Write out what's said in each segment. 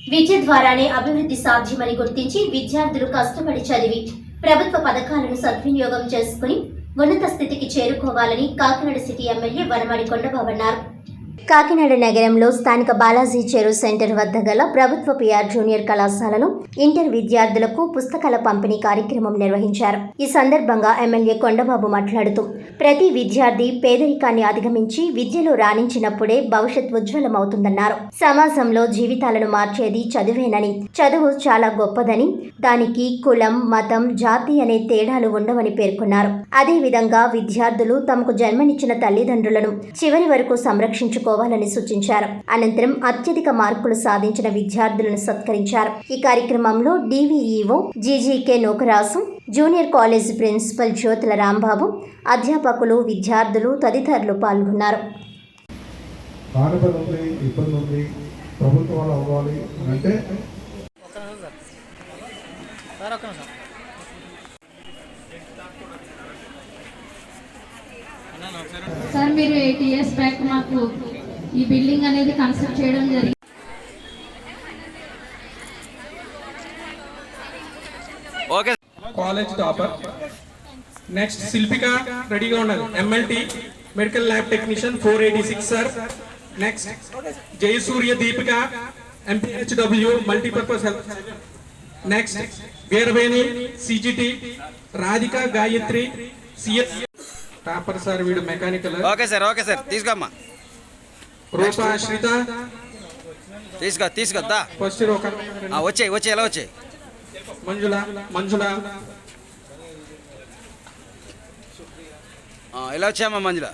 విద్య ద్వారానే అభివృద్ధి సాధ్యమని గుర్తించి విద్యార్థులు కష్టపడి చదివి ప్రభుత్వ పథకాలను సద్వినియోగం చేసుకుని ఉన్నత స్థితికి చేరుకోవాలని కాకినాడ సిటీ ఎమ్మెల్యే వనమాడి కొండబాబు అన్నారు. కాకినాడ నగరంలో స్థానిక బాలాజీ చెరువు సెంటర్ వద్ద గల ప్రభుత్వ పిఆర్ జూనియర్ కళాశాలలో ఇంటర్ విద్యార్థులకు పుస్తకాల పంపిణీ కార్యక్రమం నిర్వహించారు. ఈ సందర్భంగా ఎమ్మెల్యే కొండబాబు మాట్లాడుతూ ప్రతి విద్యార్థి పేదరికాన్ని అధిగమించి విద్యలో రాణించినప్పుడే భవిష్యత్ ఉజ్వలమవుతుందన్నారు. సమాజంలో జీవితాలను మార్చేది చదువేనని చదువు చాలా గొప్పదని దానికి కులం మతం జాతి అనే తేడాలు ఉండవని పేర్కొన్నారు. అదేవిధంగా విద్యార్థులు తమకు జన్మనిచ్చిన తల్లిదండ్రులను చివరి వరకు సంరక్షించుకో సంరక్షించుకోవాలని సూచించారు. అనంతరం అత్యధిక మార్కులు సాధించిన విద్యార్థులను సత్కరించారు. ఈ కార్యక్రమంలో DVEO GGK Nookarasu junior college principal Jyothula Rambabu అధ్యాపకులు విద్యార్థులు తదితరులు పాల్గొన్నారు. సార్ మీరు ఎయిట్ ఇయర్స్ బ్యాక్ మాకు ఈ బిల్డింగ్ అనేది కన్స్ట్రక్ట్ చేయడం జరిగింది. Okay. College topper. Next Shilpika రెడీగా ఉండాలి MLT medical lab technician four eighty six sir next Jayasurya Deepika MPHW multipurpose health next Veeraveni CGT Radhika Gayathri CS topper sir వీడు mechanical okay sir okay sir తీసుకోమ్మా. శ్రిత. తీసుకో తీసుకో దా. First వచ్చేయ్ వచ్చే ఎలా వచ్చాయి మంజుల మంజుల. ఎలా వచ్చాయమ్మా మంజుల?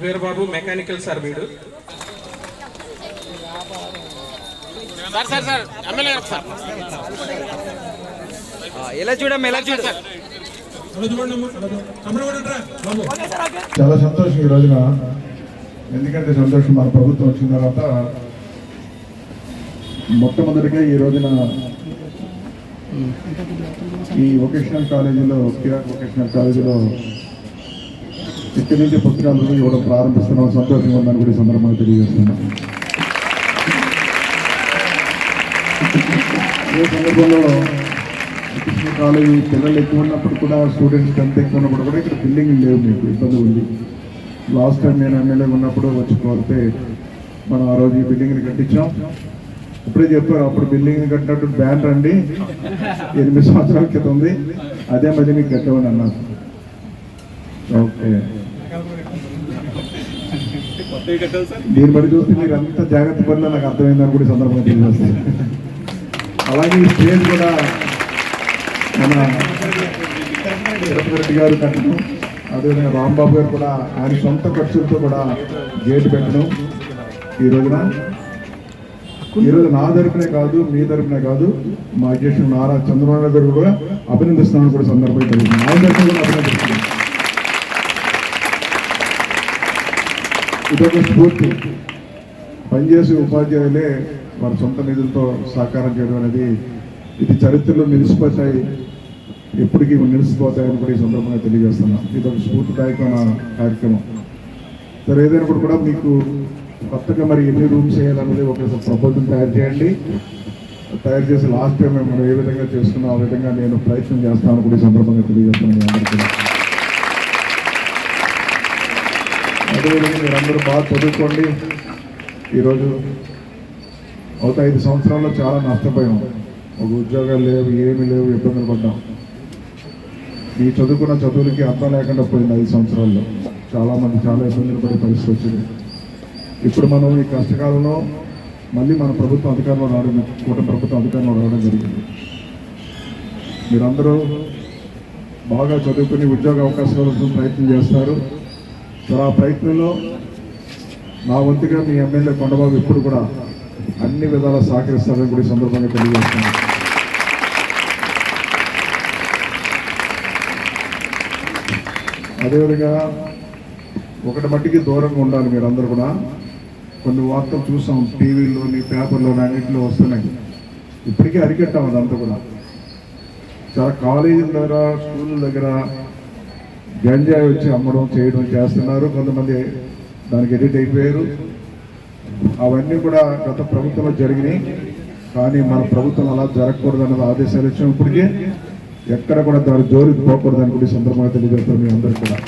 వీరబాబు మెకానికల్ సార్ వీడు. సార్ సార్ సార్ ఎమ్మెల్యే గారు సార్ ఆ, ఎలా చూడమ్మా ఎలా చూడు? చాలా సంతోషం ఈ రోజున. ఎందుకంటే సంతోషం మన ప్రభుత్వం వచ్చిన తర్వాత మొట్టమొదటిగా ఈ రోజున ఈ వొకేషనల్ కాలేజీలో కిరాక్ వొకేషనల్ కాలేజీలో ఇక్కడి నుంచి పుస్తకాలు ఇవ్వడం ప్రారంభిస్తున్నాం. సంతోషంగా ఉందని కూడా ఈ సందర్భంగా తెలియజేస్తున్నాం. ఏ సందర్భంలో కృష్ణ కాలేజీ పిల్లలు ఎక్కువ ఉన్నప్పుడు కూడా స్టూడెంట్స్ ఎంత ఎక్కువ ఉన్నప్పుడు కూడా ఇక్కడ బిల్డింగ్ లేవు మీకు ఇబ్బంది ఉంది. లాస్ట్ టైం నేను ఎమ్మెల్యే ఉన్నప్పుడు వచ్చి కోరితే మనం ఆ రోజు ఈ బిల్డింగ్ని కట్టించాం. ఇప్పుడే చెప్పారు అప్పుడు బిల్డింగ్ కట్టినట్టు బ్యాన్ రండి. ఎనిమిది సంవత్సరాల క్రితం ఉంది. అదే మధ్య మీకు కట్టమని అన్నారు. ఓకే దీన్ని బట్టి చూస్తే మీరు అంత జాగ్రత్త పడినా నాకు అర్థమైందని కూడా సందర్భంగా తెలియజేస్తాను. అలాగే ఈ స్టేజ్ కూడా మన రెడ్డి గారు కట్టడం అదేవిధంగా రాంబాబు గారు కూడా ఆయన సొంత ఖర్చులతో కూడా గేటు పెట్టడం ఈ రోజున ఈరోజు నా తరపునే కాదు మీ తరపునే కాదు మా అధ్యక్షుడు నారా చంద్రబాబు గారు కూడా అభినందిస్తున్నాను కూడా సందర్భంగా నా ఆయన తరపున కూడా అభినందిస్తున్నాను ఇదొక స్ఫూర్తి. పనిచేసే ఉపాధ్యాయులే వారి సొంత నిధులతో సహకారం చేయడం అనేది ఇది చరిత్రలో నిలిచిపోతాయి ఎప్పటికీ నిలిచిపోతాయని కూడా ఈ సందర్భంగా తెలియజేస్తున్నాం. ఇది ఒక స్ఫూర్తిదాయకమైన కార్యక్రమం. సరే ఏదైనప్పుడు కూడా మీకు కొత్తగా మరి ఎన్ని రూమ్స్ చేయాలన్నది ఒక ప్రపోజల్ తయారు చేయండి. తయారు చేసి లాస్ట్ టైం మేము ఏ విధంగా చేసుకున్నాం ఆ విధంగా నేను ప్రయత్నం చేస్తాను కూడా ఈ సందర్భంగా తెలియజేస్తున్నాను అందరికీ. అదేవిధంగా మీరందరూ బాగా చదువుకోండి. ఈరోజు ఒక ఐదు సంవత్సరాల్లో చాలా నష్టపోయాం. ఒక ఉద్యోగాలు లేవు ఏమీ లేవు ఇబ్బందులు పడ్డాం. ఈ చదువుకున్న చదువులకి అర్థం లేకుండా పోయింది ఐదు సంవత్సరాల్లో. చాలామంది చాలా ఇబ్బందులు పడే పరిస్థితి వచ్చింది. ఇప్పుడు మనం ఈ కష్టకాలంలో మళ్ళీ మన ప్రభుత్వం అధికారంలో రావడం కూటమి ప్రభుత్వం అధికారంలో రావడం జరిగింది. మీరందరూ బాగా చదువుకుని ఉద్యోగ అవకాశాల కోసం ప్రయత్నం చేస్తారు. సో ఆ ప్రయత్నంలో నా వంతుగా మీ ఎమ్మెల్యే కొండబాబు ఇప్పుడు కూడా అన్ని విధాలా సహకరిస్తారని కూడా ఈ సందర్భంగా తెలియజేస్తున్నాను. అదేవిధంగా ఒకటి మట్టికి దూరంగా ఉండాలి మీరందరూ కూడా. కొన్ని వార్తలు చూసాం టీవీలోని పేపర్లోని అన్నింటిలో వస్తున్నాయి. ఇప్పటికీ అరికట్టాం అదంతా కూడా. చాలా కాలేజీల దగ్గర స్కూళ్ళ దగ్గర గంజాయి వచ్చి అమ్మడం చేయడం చేస్తున్నారు. కొంతమంది దానికి ఎడిట్ అయిపోయారు. అవన్నీ కూడా గత ప్రభుత్వంలో జరిగినాయి. కానీ మన ప్రభుత్వం అలా జరగకూడదు అన్నది ఆదేశాలు ఇచ్చినప్పటికీ ఎక్కడ కూడా దాని జోలికి పోకూడదు అని సందర్భంగా తెలియజేస్తారు మీ అందరికీ కూడా.